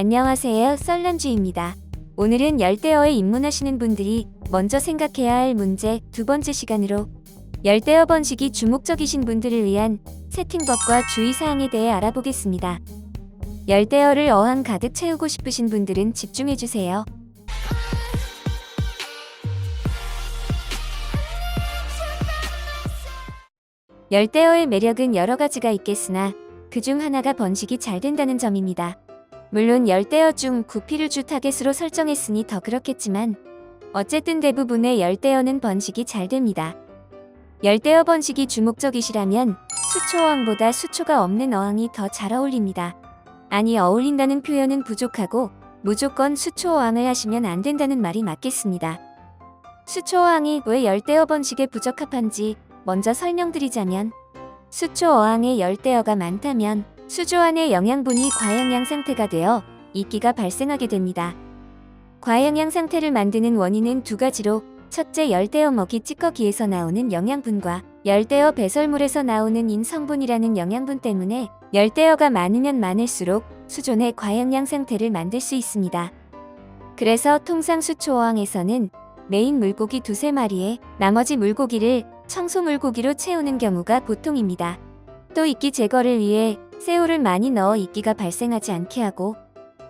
안녕하세요. 썰남주입니다. 오늘은 열대어에 입문하시는 분들이 먼저 생각해야 할 문제 두 번째 시간으로 열대어 번식이 주목적이신 분들을 위한 세팅법과 주의사항에 대해 알아보겠습니다. 열대어를 어항 가득 채우고 싶으신 분들은 집중해주세요. 열대어의 매력은 여러 가지가 있겠으나 그중 하나가 번식이 잘 된다는 점입니다. 물론 열대어 중 구피를 주 타겟으로 설정했으니 더 그렇겠지만 어쨌든 대부분의 열대어는 번식이 잘 됩니다. 열대어 번식이 주목적이시라면 수초어항보다 수초가 없는 어항이 더 잘 어울립니다. 아니 어울린다는 표현은 부족하고 무조건 수초어항을 하시면 안 된다는 말이 맞겠습니다. 수초어항이 왜 열대어 번식에 부적합한지 먼저 설명드리자면 수초어항에 열대어가 많다면 수조 안의 영양분이 과영양 상태가 되어 이끼가 발생하게 됩니다. 과영양 상태를 만드는 원인은 두 가지로 첫째 열대어 먹이 찌꺼기에서 나오는 영양분과 열대어 배설물에서 나오는 인성분이라는 영양분 때문에 열대어가 많으면 많을수록 내 과영양 상태를 만들 수 있습니다. 그래서 통상 수초어항에서는 메인 물고기 두세 마리에 나머지 물고기를 청소 물고기로 채우는 경우가 보통입니다. 또 이끼 제거를 위해 새우를 많이 넣어 이끼가 발생하지 않게 하고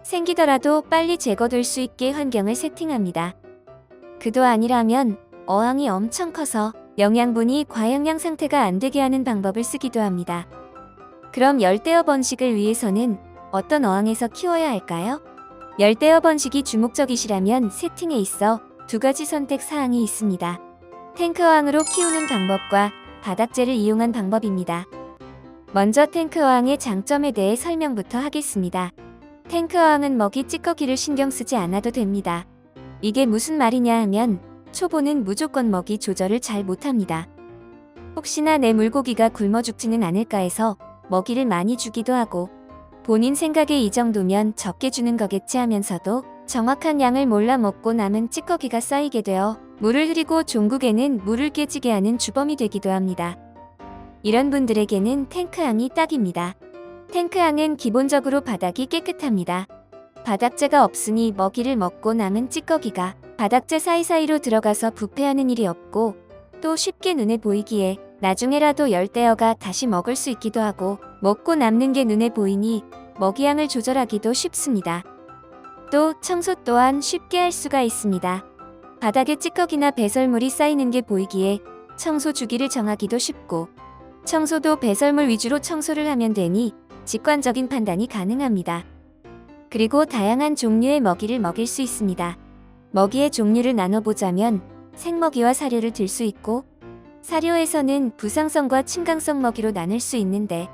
생기더라도 빨리 제거될 수 있게 환경을 세팅합니다. 그도 아니라면 어항이 엄청 커서 영양분이 과영양 상태가 안 되게 하는 방법을 쓰기도 합니다. 그럼 열대어 번식을 위해서는 어떤 어항에서 키워야 할까요? 열대어 번식이 주목적이시라면 세팅에 있어 두 가지 선택 사항이 있습니다. 탱크 어항으로 키우는 방법과 바닥재를 이용한 방법입니다. 먼저 탱크어항의 장점에 대해 설명부터 하겠습니다. 탱크어항은 먹이 찌꺼기를 신경 쓰지 않아도 됩니다. 이게 무슨 말이냐 하면 초보는 무조건 먹이 조절을 잘 못합니다. 혹시나 내 물고기가 굶어 죽지는 않을까 해서 먹이를 많이 주기도 하고 본인 생각에 이 정도면 적게 주는 거겠지 하면서도 정확한 양을 몰라 먹고 남은 찌꺼기가 쌓이게 되어 물을 흐리고 종국에는 물을 깨지게 하는 주범이 되기도 합니다. 이런 분들에게는 탱크항이 딱입니다. 탱크항은 기본적으로 바닥이 깨끗합니다. 바닥재가 없으니 먹이를 먹고 남은 찌꺼기가 바닥재 사이사이로 들어가서 부패하는 일이 없고 또 쉽게 눈에 보이기에 나중에라도 열대어가 다시 먹을 수 있기도 하고 먹고 남는 게 눈에 보이니 먹이양을 조절하기도 쉽습니다. 또 청소 또한 쉽게 할 수가 있습니다. 바닥에 찌꺼기나 배설물이 쌓이는 게 보이기에 청소 주기를 정하기도 쉽고 청소도 배설물 위주로 청소를 하면 되니 직관적인 판단이 가능합니다. 그리고 다양한 종류의 먹이를 먹일 수 있습니다. 먹이의 종류를 나눠보자면 생먹이와 사료를 들 수 있고 사료에서는 부상성과 침강성 먹이로 나눌 수 있는데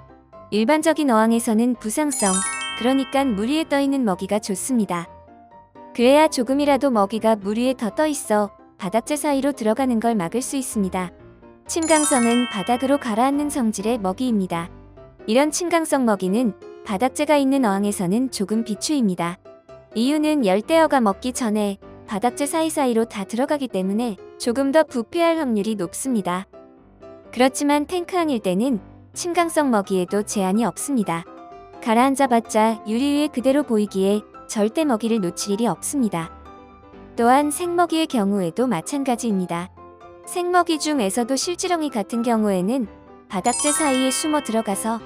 일반적인 어항에서는 부상성, 그러니까 물 위에 떠 있는 먹이가 좋습니다. 그래야 조금이라도 먹이가 물 위에 더 떠 있어 바닥재 사이로 들어가는 걸 막을 수 있습니다. 침강성은 바닥으로 가라앉는 성질의 먹이입니다. 이런 침강성 먹이는 바닥재가 있는 어항에서는 조금 비추입니다. 이유는 열대어가 먹기 전에 바닥재 사이사이로 다 들어가기 때문에 조금 더 부패할 확률이 높습니다. 그렇지만 탱크항일 때는 침강성 먹이에도 제한이 없습니다. 가라앉아봤자 유리 위에 그대로 보이기에 절대 먹이를 놓칠 일이 없습니다. 또한 생먹이의 경우에도 마찬가지입니다. 생먹이 중에서도 실지렁이 같은 경우에는 바닥재 사이에 숨어 들어가서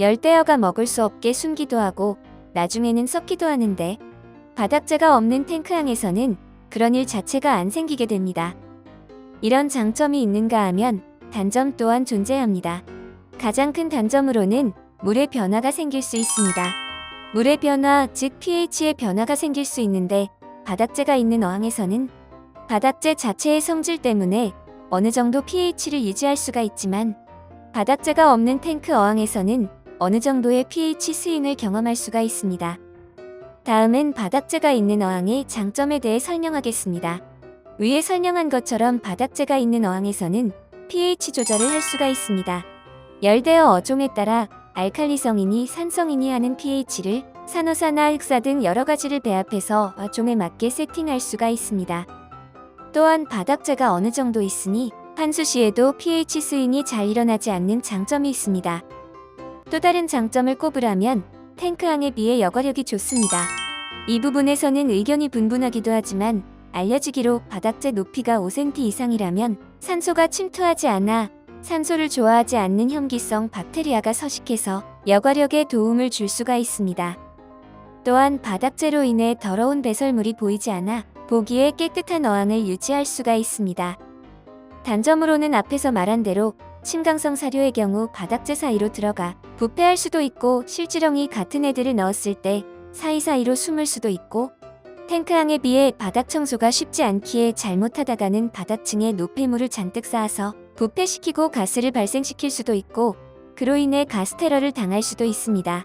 열대어가 먹을 수 없게 숨기도 하고 나중에는 썩기도 하는데 바닥재가 없는 탱크항에서는 그런 일 자체가 안 생기게 됩니다. 이런 장점이 있는가 하면 단점 또한 존재합니다. 가장 큰 단점으로는 물의 변화가 생길 수 있습니다. 물의 변화, 즉 pH의 변화가 생길 수 있는데 바닥재가 있는 어항에서는 바닥재 자체의 성질 때문에 어느 정도 pH를 유지할 수가 있지만 바닥재가 없는 탱크 어항에서는 어느 정도의 pH 스윙을 경험할 수가 있습니다. 다음은 바닥재가 있는 어항의 장점에 대해 설명하겠습니다. 위에 설명한 것처럼 바닥재가 있는 어항에서는 pH 조절을 할 수가 있습니다. 열대어 어종에 따라 알칼리성이니 산성이니 하는 pH를 산호사나 흑사 등 여러 가지를 배합해서 어종에 맞게 세팅할 수가 있습니다. 또한 바닥재가 어느 정도 있으니 환수 시에도 pH 스윙이 잘 일어나지 않는 장점이 있습니다. 또 다른 장점을 꼽으라면 탱크항에 비해 여과력이 좋습니다. 이 부분에서는 의견이 분분하기도 하지만 알려지기로 바닥재 높이가 5cm 이상이라면 산소가 침투하지 않아 산소를 좋아하지 않는 혐기성 박테리아가 서식해서 여과력에 도움을 줄 수가 있습니다. 또한 바닥재로 인해 더러운 배설물이 보이지 않아 보기에 깨끗한 어항을 유지할 수가 있습니다. 단점으로는 앞에서 말한 대로 침강성 사료의 경우 바닥재 사이로 들어가 부패할 수도 있고 실지렁이 같은 애들을 넣었을 때 사이사이로 숨을 수도 있고 탱크항에 비해 바닥 청소가 쉽지 않기에 잘못하다가는 바닥층에 노폐물을 잔뜩 쌓아서 부패시키고 가스를 발생시킬 수도 있고 그로 인해 가스 테러를 당할 수도 있습니다.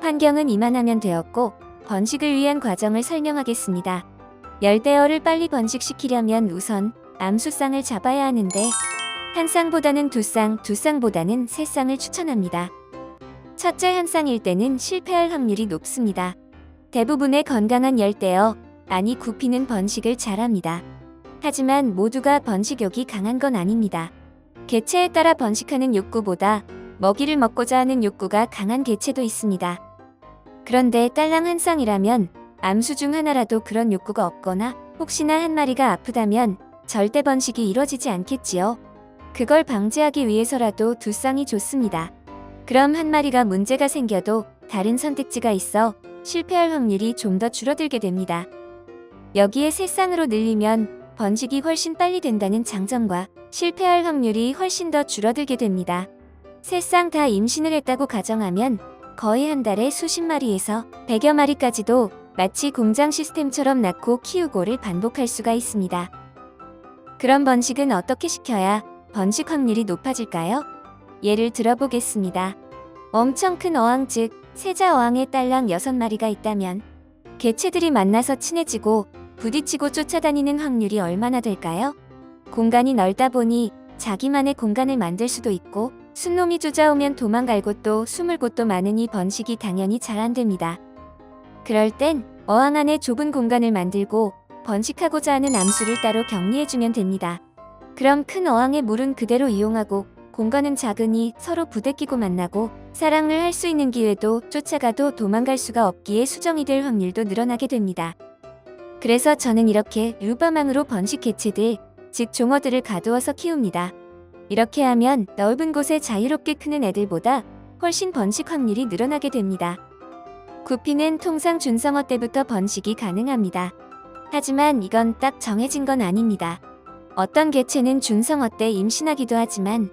환경은 이만하면 되었고 번식을 위한 과정을 설명하겠습니다. 열대어를 빨리 번식시키려면 우선 암수쌍을 잡아야 하는데 한 쌍보다는 두 쌍, 두 쌍보다는 세 쌍을 추천합니다. 첫째 한 쌍일 때는 실패할 확률이 높습니다. 대부분의 건강한 열대어, 아니 구피는 번식을 잘합니다. 하지만 모두가 번식욕이 강한 건 아닙니다. 개체에 따라 번식하는 욕구보다 먹이를 먹고자 하는 욕구가 강한 개체도 있습니다. 그런데 딸랑 한 쌍이라면 암수 중 하나라도 그런 욕구가 없거나 혹시나 한 마리가 아프다면 절대 번식이 이뤄지지 않겠지요. 그걸 방지하기 위해서라도 두 쌍이 좋습니다. 그럼 한 마리가 문제가 생겨도 다른 선택지가 있어 실패할 확률이 좀 더 줄어들게 됩니다. 여기에 세 쌍으로 늘리면 번식이 훨씬 빨리 된다는 장점과 실패할 확률이 훨씬 더 줄어들게 됩니다. 세 쌍 다 임신을 했다고 가정하면 거의 한 달에 수십 마리에서 100여 마리까지도 마치 공장 시스템처럼 낳고 키우고를 반복할 수가 있습니다. 그럼 번식은 어떻게 시켜야 번식 확률이 높아질까요? 예를 들어보겠습니다. 엄청 큰 어항 즉 세자 어항에 딸랑 6마리가 있다면 개체들이 만나서 친해지고 부딪히고 쫓아다니는 확률이 얼마나 될까요? 공간이 넓다 보니 자기만의 공간을 만들 수도 있고 순놈이 쫓아오면 도망갈 곳도 숨을 곳도 많으니 번식이 당연히 잘 안 됩니다. 그럴 땐 어항 안에 좁은 공간을 만들고 번식하고자 하는 암수를 따로 격리해주면 됩니다. 그럼 큰 어항의 물은 그대로 이용하고 공간은 작으니 서로 부대끼고 만나고 사랑을 할 수 있는 기회도 쫓아가도 도망갈 수가 없기에 수정이 될 확률도 늘어나게 됩니다. 그래서 저는 이렇게 루바망으로 번식 개체들, 즉 종어들을 가두어서 키웁니다. 이렇게 하면 넓은 곳에 자유롭게 크는 애들보다 훨씬 번식 확률이 늘어나게 됩니다. 구피는 통상 준성어 때부터 번식이 가능합니다. 하지만 이건 딱 정해진 건 아닙니다. 어떤 개체는 준성어 때 임신하기도 하지만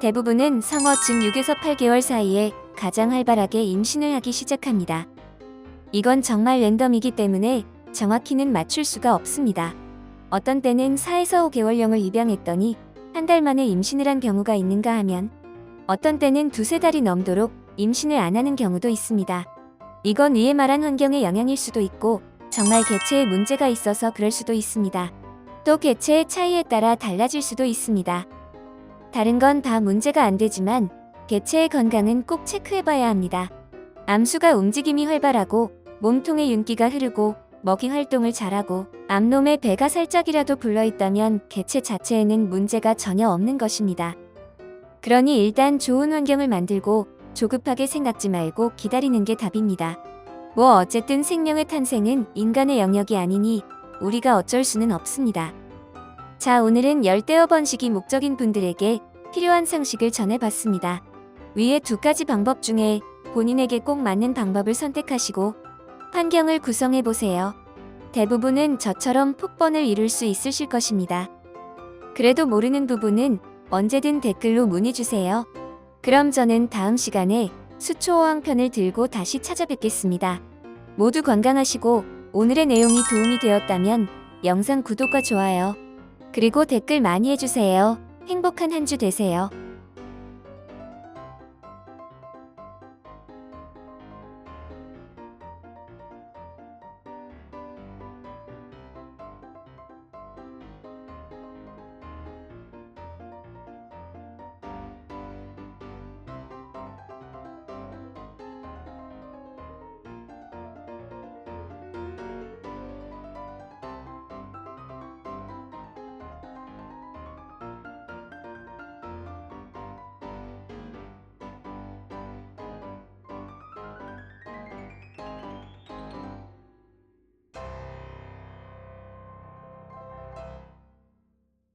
대부분은 성어 즉 6에서 8개월 사이에 가장 활발하게 임신을 하기 시작합니다. 이건 정말 랜덤이기 때문에 정확히는 맞출 수가 없습니다. 어떤 때는 4에서 5개월령을 입양했더니 한 달 만에 임신을 한 경우가 있는가 하면 어떤 때는 두세 달이 넘도록 임신을 안 하는 경우도 있습니다. 이건 위에 말한 환경의 영향일 수도 있고 정말 개체에 문제가 있어서 그럴 수도 있습니다. 또 개체의 차이에 따라 달라질 수도 있습니다. 다른 건 다 문제가 안 되지만 개체의 건강은 꼭 체크해봐야 합니다. 암수가 움직임이 활발하고 몸통에 윤기가 흐르고 먹이 활동을 잘하고 암놈의 배가 살짝이라도 불러있다면 개체 자체에는 문제가 전혀 없는 것입니다. 그러니 일단 좋은 환경을 만들고 조급하게 생각지 말고 기다리는 게 답입니다. 뭐 어쨌든 생명의 탄생은 인간의 영역이 아니니 우리가 어쩔 수는 없습니다. 자, 오늘은 열대어 번식이 목적인 분들에게 필요한 상식을 전해봤습니다. 위에 두 가지 방법 중에 본인에게 꼭 맞는 방법을 선택하시고 환경을 구성해 보세요. 대부분은 저처럼 폭번을 이룰 수 있으실 것입니다. 그래도 모르는 부분은 언제든 댓글로 문의 주세요. 그럼 저는 다음 시간에 수초어항 편을 들고 다시 찾아뵙겠습니다. 모두 건강하시고 오늘의 내용이 도움이 되었다면 영상 구독과 좋아요 그리고 댓글 많이 해주세요. 행복한 한 주 되세요.